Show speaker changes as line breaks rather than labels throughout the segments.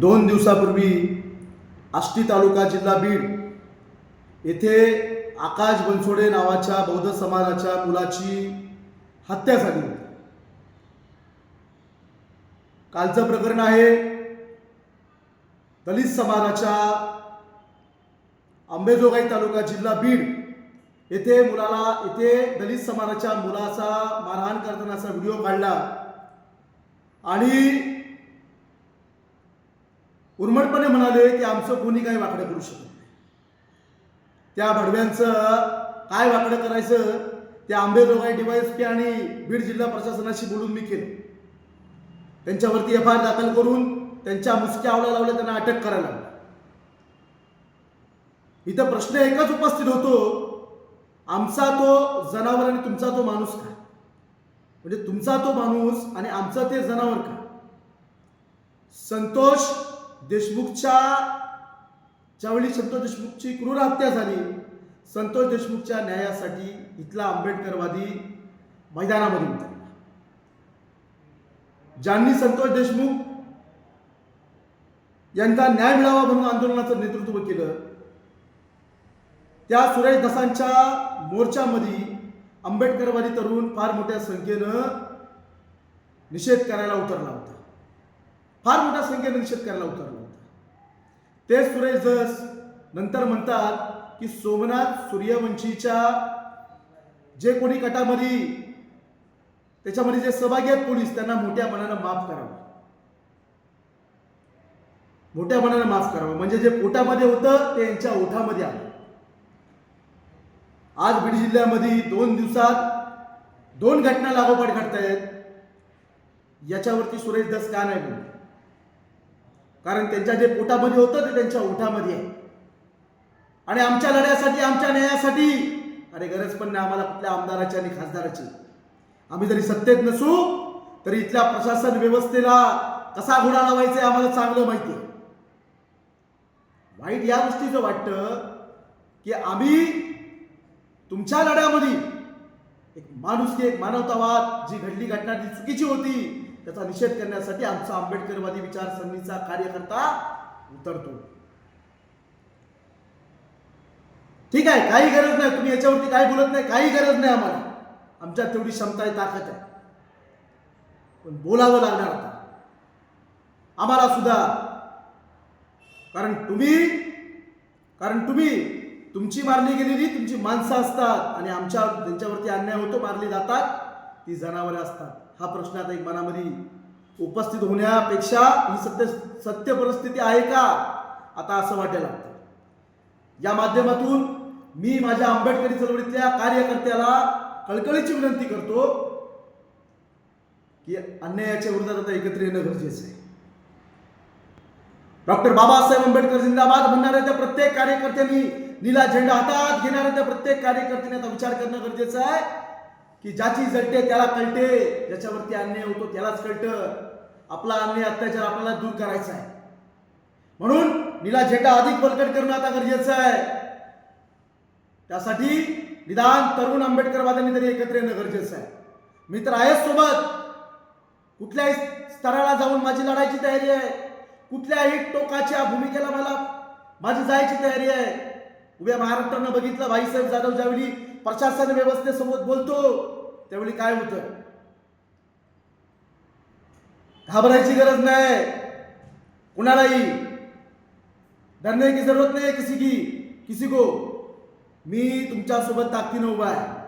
दोन दिवसापूर्वी आष्टी तालुका जिल्हा बीड येथे आकाश बनसोडे नावाच्या बौद्ध समाजाच्या मुलाची हत्या झाली. होती कालचं प्रकरण आहे दलित समाजाच्या आंबेजोगाई तालुका जिल्हा बीड येथे मुलाला येथे दलित समाजाच्या मुलाचा मारहाण करतानाचा व्हिडिओ काढला आणि उर्मटपणे म्हणाले की आमचं कोणी काही वाकडं करू शकत नाही. त्या भडव्यांचं काय वाकडं करायचं ते आंबेजोगाई डीवायएसपी आणि बीड जिल्हा प्रशासनाशी बोलून मी केलं. त्यांच्यावरती एफ आय आर दाखल करून त्यांच्या मुसक्या आवळ्या लावल्या त्यांना अटक करायला लागली. इथं प्रश्न एकच उपस्थित होतो आमचा तो जनावर आणि तुमचा तो माणूस काय? म्हणजे तुमचा तो माणूस आणि आमचं ते जनावर काय? संतोष देशमुखच्या ज्यावेळी संतोष देशमुखची क्रूर हत्या झाली संतोष देशमुखच्या न्यायासाठी इथला आंबेडकरवादी मैदानामध्ये उतरला. ज्यांनी संतोष देशमुख यांचा न्याय मिळावा म्हणून आंदोलनाचं नेतृत्व केलं त्या सुरेश दसांच्या मोर्चामध्ये आंबेडकरवादी तरुण फार मोठ्या संख्येनं निषेध करायला उतरला होता. फार मोठ्या संख्येने निषेध करायला उतरला होता. ते सुरेश धस नंतर म्हणतात की सोमनाथ सूर्यवंशीच्या जे कोणी गटामध्ये त्याच्यामध्ये जे सहभागी आहेत पोलीस त्यांना मोठ्या मनानं माफ करावं. मोठ्या मनानं माफ करावं. म्हणजे जे पोटामध्ये होतं ते यांच्या ओठामध्ये आलं. आज बीड जिल्ह्यामध्ये दोन दिवसात दोन घटना लागोपाठ घडतायत. याच्यावरती सुरेश दस का नाही बोलले? कारण त्यांच्या जे पोटामध्ये होतं ते त्यांच्या ओठामध्ये आहे. आणि आमच्या लढ्यासाठी आमच्या न्यायासाठी अरे गरज पण नाही आम्हाला कुठल्या आमदाराची आणि खासदाराची. आम्ही जरी सत्तेत नसू तरी इथल्या प्रशासन व्यवस्थेला कसा घोडा लावायचा आहे आम्हाला चांगलं माहिती आहे. वाईट या गोष्टीचं वाटतं की आम्ही तुमच्या लढ्यामध्ये एक माणुसकी एक मानवतावाद जी घडली घटना जी चुकीची होती त्याचा निषेध करण्यासाठी आमचा आंबेडकरवादी विचारसरणीचा कार्यकर्ता उतरतो. ठीक आहे काही गरज नाही तुम्ही याच्यावरती काही बोलत नाही काही गरज नाही आम्हाला. आमच्यात तेवढी क्षमता आहे ताकद आहे. पण बोलावं लागणार आता. आम्हाला सुद्धा. कारण तुम्ही कारण तुम्ही तुमची मारली गेलेली तुमची माणसं असतात आणि आमच्या त्यांच्यावरती अन्याय होतो मारली जातात ती जनावरं असतात. हा प्रश्न आता एक मनामध्ये उपस्थित होण्यापेक्षा ही सत्य सत्य परिस्थिती आहे का? आता असं वाटायला लागतं. या माध्यमातून मी माझ्या आंबेडकरी चळवळीतल्या कार्यकर्त्याला कळकळीची विनंती करतो की अन्यायाच्या विरोधात आता एकत्र येणं गरजेचं आहे. डॉक्टर बाबासाहेब आंबेडकर जिंदाबाद म्हणणाऱ्या त्या प्रत्येक कार्यकर्त्यांनी नीला झेंडा हातात घेणाऱ्या त्या प्रत्येक कार्यकर्त्याने आता विचार करणं गरजेचं आहे. की ज्याची जळते त्याला कळते ज्याच्यावरती अन्याय होतो त्यालाच कळतं. आपला अन्याय अत्याचार आपल्याला दूर करायचा आहे. म्हणून निला झेटा अधिक बलकट करणं आता गरजेचं आहे. त्यासाठी निदान तरुण आंबेडकरवाद्यांनी तरी एकत्र येणं गरजेचं आहे. मी तर आहेच सोबत. कुठल्याही स्तराला जाऊन माझी लढायची तयारी आहे. कुठल्याही टोकाच्या भूमिकेला मला माझी जायची तयारी आहे. उभ्या महाराष्ट्रानं बघितलं भाईसाहेब जाधव ज्यावेळी प्रशासन व्यवस्थेसोबत बोलतो त्यावेळी काय होतं? घाबरायची गरज नाही. कुणालाही. डरने की जरूरत नाही किसी की. किसी को. मी तुमच्यासोबत ताकदीनं उभा आहे.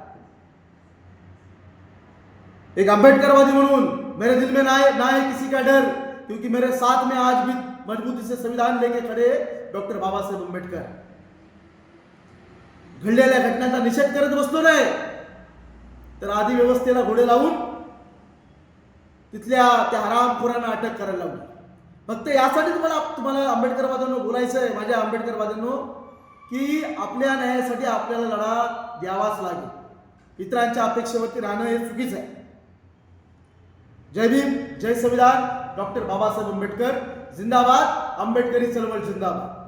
एक आंबेडकरवादी म्हणून मेरे दिल में ना है ना है किसी का डर क्योंकि मेरे साथ में आज भी मजबूती से संविधान लेके खड़े डॉक्टर बाबासाहेब आंबेडकर. घडलेल्या घटनांचा निषेध करत बसलो नाही. तर आधी व्यवस्थेला घोडे लावून तिथल्या त्या हरामखोरांना अटक करायला लावली. फक्त यासाठी तुम्हाला तुम्हाला आंबेडकरवाद्यांनो बोलायचं आहे माझ्या आंबेडकरवाद्यांनो की आपल्या न्यायासाठी आपल्याला लढा द्यावाच लागेल. इतरांच्या अपेक्षेवरती राहणं हे चुकीचं आहे. जय भीम जय संविधान. डॉक्टर बाबासाहेब आंबेडकर जिंदाबाद. आंबेडकरी चळवळ जिंदाबाद.